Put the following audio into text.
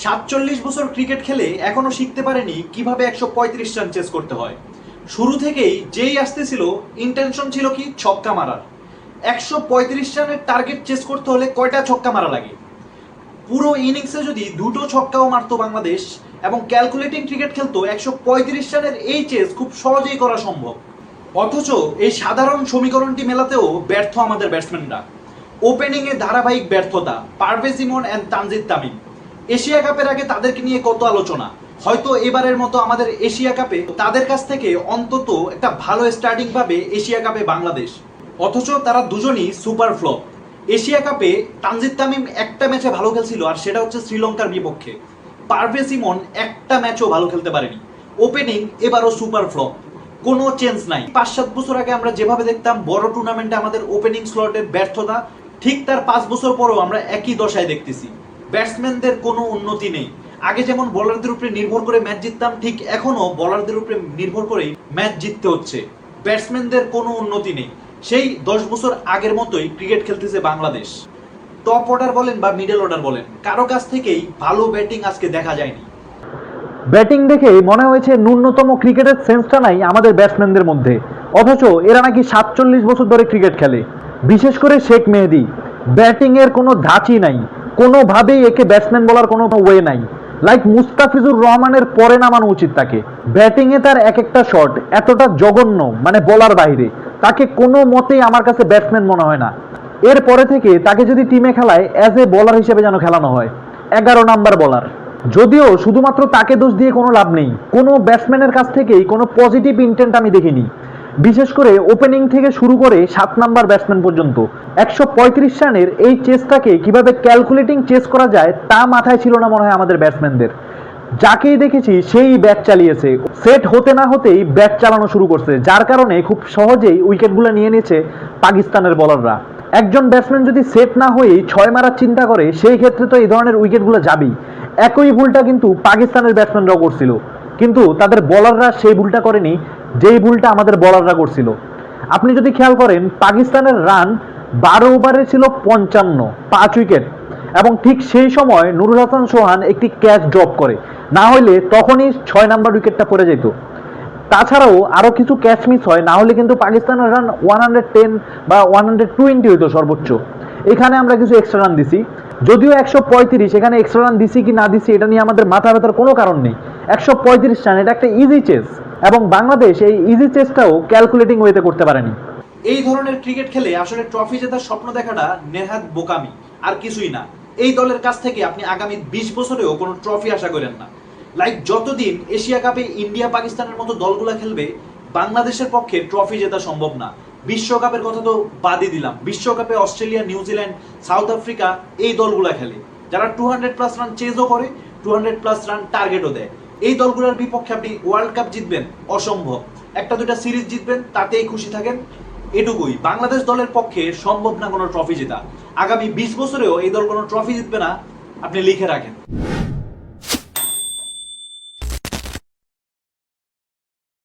সাতচল্লিশ বছর ক্রিকেট খেলে এখনও শিখতে পারেনি কীভাবে একশো পঁয়ত্রিশ রান চেস করতে হয়। শুরু থেকেই যেই আসতেছিল ইন্টেনশন ছিল কি? ছক্কা মারার। একশো পঁয়ত্রিশ রানের টার্গেট চেস করতে হলে কয়টা ছক্কা মারা লাগে? পুরো ইনিংসে যদি দুটো ছক্কাও মারতো বাংলাদেশ এবং ক্যালকুলেটিং ক্রিকেট খেলতো, একশো পঁয়ত্রিশ রানের এই চেস খুব সহজেই করা সম্ভব। অথচ এই সাধারণ সমীকরণটি মেলাতেও ব্যর্থ আমাদের ব্যাটসম্যানরা ওপেনিংয়ে ধারাবাহিক ব্যর্থতা, পারভেজ ইমন অ্যান্ড তানজিদ তামিম। এশিয়া কাপের আগে তাদেরকে নিয়ে কত আলোচনা? হয়তো এবারের মতো আমাদের এশিয়া কাপে তাদের কাছ থেকে অন্তত একটা ভালো স্টার্টিং পাবে এশিয়া কাপে বাংলাদেশ। অথচ তারা দুজনই সুপার ফ্লপ। এশিয়া কাপে তানজিদ তামিম একটা ম্যাচে ভালো খেলছিল আর সেটা হচ্ছে শ্রীলঙ্কার বিপক্ষে। পারভেজ ইমন একটা ম্যাচও ভালো খেলতে পারেনি। ওপেনিং এবারও সুপার ফ্লপ। কোনো চেঞ্জ নাই। পাঁচ সাত বছর আগে আমরা যেভাবে দেখতাম বড় টুর্নামেন্টে আমাদের ওপেনিং স্লটের ব্যর্থতা, ঠিক তার পাঁচ বছর পরেও আমরা একই দশায় দেখতেছি। ব্যাটসম্যানদের কোনো উন্নতি নেই। আগে যেমন বলারদের উপরে নির্ভর করে ম্যাচ জিততাম, ঠিক এখনও বোলারদের উপরে নির্ভর করেই ম্যাচ জিততে হচ্ছে। ব্যাটসম্যানদের কোনো উন্নতি নেই। সেই দশ বছর আগের মতোই ক্রিকেট খেলতেছে বাংলাদেশ। টপ অর্ডার বলেন বা মিডল অর্ডার বলেন, কারও কাছ থেকেই ভালো ব্যাটিং আজকে দেখা যায়নি। ব্যাটিং দেখে মনে হয়েছে ন্যূনতম ক্রিকেটের সেন্সটা নাই আমাদের ব্যাটসম্যানদের মধ্যে। অথচ এরা নাকি সাতচল্লিশ বছর ধরে ক্রিকেট খেলে। বিশেষ করে শেখ মেহেদি। ব্যাটিংয়ের কোনো ধাঁচই নাই। কোনোভাবেই একে ব্যাটসম্যান বলার কোনো ওয়ে নাই। লাইক মুস্তাফিজুর রহমানের পরে নামানো উচিত তাকে। ব্যাটিংয়ে তার এক একটা শট এতটা জঘন্য মানে বলার বাইরে। তাকে কোনো মতেই আমার কাছে ব্যাটসম্যান মনে হয় না। এর পরে থেকে তাকে যদি টিমে খেলায় অ্যাজ এ বলার হিসেবে যেন খেলানো হয়। এগারো নাম্বার বলার যদিও শুধুমাত্র তাকে দোষ দিয়ে কোনো লাভ নেই। কোনো ব্যাটসম্যানের কাছ থেকেই কোনো পজিটিভ ইন্টেন্ট আমি দেখিনি। বিশেষ করে ওপেনিং থেকে শুরু করে সাত নাম্বার ব্যাটসম্যান পর্যন্ত। একশো পঁয়ত্রিশ রানের এই চেসটাকে কীভাবে ক্যালকুলেটিং চেস করা যায় তা মাথায় ছিল না মনে হয় আমাদের ব্যাটসম্যানদের যাকেই দেখেছি সেই ব্যাট চালিয়েছে। সেট হতে না হতেই ব্যাট চালানো শুরু করছে, যার কারণে খুব সহজেই উইকেটগুলো নিয়ে নিয়েছে পাকিস্তানের বলাররা একজন ব্যাটসম্যান যদি সেট না হয়েই ছয় মারার চিন্তা করে, সেই ক্ষেত্রে তো এই ধরনের উইকেটগুলো যাবেই। একই ভুলটা কিন্তু পাকিস্তানের ব্যাটসম্যানরাও করছিল। কিন্তু তাদের বলাররা সেই ভুলটা করেনি। যেই ভুলটা আমাদের বলাররা করছিল। আপনি যদি খেয়াল করেন, পাকিস্তানের রান বারো ওভারে ছিল পঞ্চান্ন, পাঁচ উইকেট এবং ঠিক সেই সময় নুরুল হাসান সোহান একটি ক্যাচ ড্রপ করে। না হলে তখনই ছয় নাম্বার উইকেটটা পড়ে যেত। তাছাড়াও আরও কিছু ক্যাচ মিস হয়, না হলে কিন্তু পাকিস্তানের রান ওয়ান হান্ড্রেড টেন বা ওয়ান হান্ড্রেড টোয়েন্টি হইতো সর্বোচ্চ। এখানে আমরা কিছু এক্সট্রা রান দিছি। যদিও একশো পঁয়ত্রিশ, এখানে এক্সট্রা রান দিছি কি না দিছি, এটা নিয়ে আমাদের মাথা ব্যথার কোনো কারণ নেই। একশো পঁয়ত্রিশ রান, এটা একটা ইজি চেস এবং বাংলাদেশ এই ইজি চেসটাও ক্যালকুলেটিং ওয়েতে করতে পারেনি। এই ধরনের ক্রিকেট খেলে আসলে ট্রফি জেতার স্বপ্ন দেখাটা নেহাত বোকামি, আর কিছুই না। এই দলের কাছ থেকে আপনি আগামী বিশ বছরেও কোনো ট্রফি আশা করেন না। লাইক যতদিন এশিয়া কাপে ইন্ডিয়া পাকিস্তানের মতো দলগুলো খেলবে, বাংলাদেশের পক্ষে ট্রফি জেতা সম্ভব না। বিশ্বকাপের কথা তো বাদই দিলাম। বিশ্বকাপে অস্ট্রেলিয়া, নিউজিল্যান্ড, সাউথ আফ্রিকা এই দলগুলা খেলে। যারা টু হান্ড্রেড প্লাস রান চেজও করে টু হান্ড্রেড প্লাস রান টার্গেটও দেয়। এই দলগুলোর বিপক্ষে আপনি ওয়ার্ল্ড কাপ জিতবেন, অসম্ভব। একটা দুটা সিরিজ জিতবেন, তাতেই খুশি থাকেন এটুকুই। বাংলাদেশ দলের পক্ষে সম্ভব না কোনো ট্রফি জেতা। আগামী বিশ বছরেও এই দল কোনো ট্রফি জিতবে না, আপনি লিখে রাখেন।